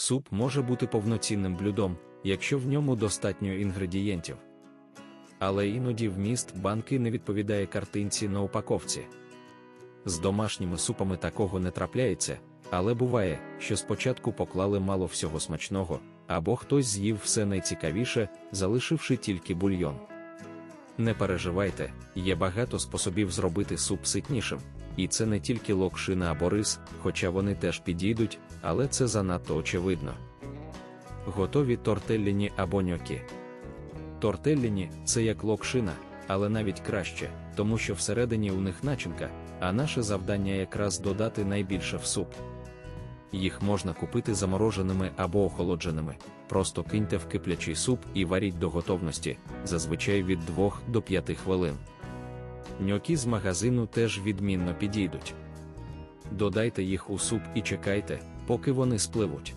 суп може бути повноцінним блюдом, якщо в ньому достатньо інгредієнтів. Але іноді вміст банки не відповідає картинці на упаковці. З домашніми супами такого не трапляється, але буває, що спочатку поклали мало всього смачного, або хтось з'їв все найцікавіше, залишивши тільки бульйон. Не переживайте, є багато способів зробити суп ситнішим, і це не тільки локшина або рис, хоча вони теж підійдуть, але це занадто очевидно. Готові тортелліні або ньокі. Тортелліні це як локшина, але навіть краще, тому що всередині у них начинка, а наше завдання якраз додати найбільше в суп. Їх можна купити замороженими або охолодженими. Просто киньте в киплячий суп і варіть до готовності, зазвичай від 2 до 5 хвилин. Ньокі з магазину теж відмінно підійдуть. Додайте їх у суп і чекайте, поки вони спливуть.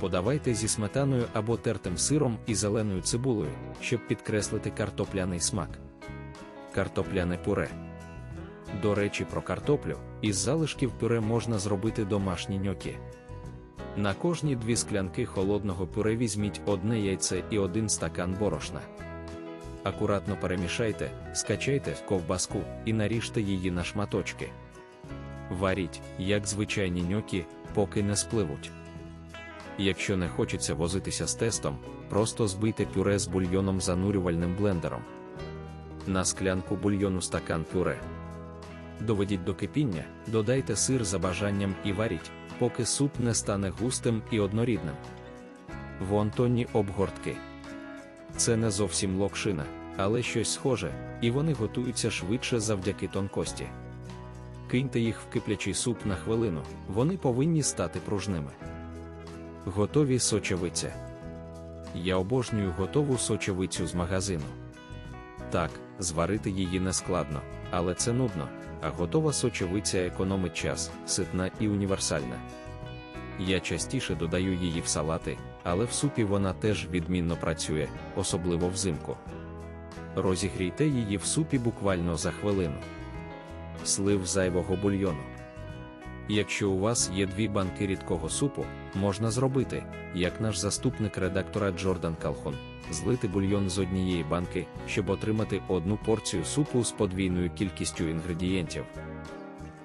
Подавайте зі сметаною або тертим сиром і зеленою цибулею, щоб підкреслити картопляний смак. Картопляне пюре. До речі, про картоплю, із залишків пюре можна зробити домашні ньокі. На кожні дві склянки холодного пюре візьміть одне яйце і один стакан борошна. Акуратно перемішайте, скачайте ковбаску і наріжте її на шматочки. Варіть, як звичайні ньокі, поки не спливуть. Якщо не хочеться возитися з тестом, просто збийте пюре з бульйоном занурювальним блендером. На склянку бульйону стакан пюре. Доведіть до кипіння, додайте сир за бажанням і варіть, поки суп не стане густим і однорідним. Вонтонні обгортки. Це не зовсім локшина, але щось схоже, і вони готуються швидше завдяки тонкості. Киньте їх в киплячий суп на хвилину, вони повинні стати пружними. Готові сочевиця. Я обожнюю готову сочевицю з магазину. Так, зварити її не складно, але це нудно, а готова сочевиця економить час, ситна і універсальна. Я частіше додаю її в салати, але в супі вона теж відмінно працює, особливо взимку. Розігрійте її в супі буквально за хвилину. Слив зайвого бульйону. Якщо у вас є дві банки рідкого супу, можна зробити, як наш заступник редактора Джордан Калхон, злити бульйон з однієї банки, щоб отримати одну порцію супу з подвійною кількістю інгредієнтів.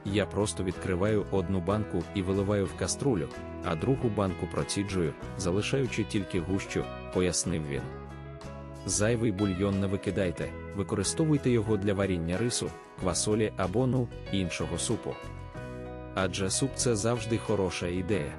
Я просто відкриваю одну банку і виливаю в каструлю, а другу банку проціджую, залишаючи тільки гущу, пояснив він. Зайвий бульйон не викидайте, використовуйте його для варіння рису, квасолі або ну іншого супу. Адже суп це завжди хороша ідея.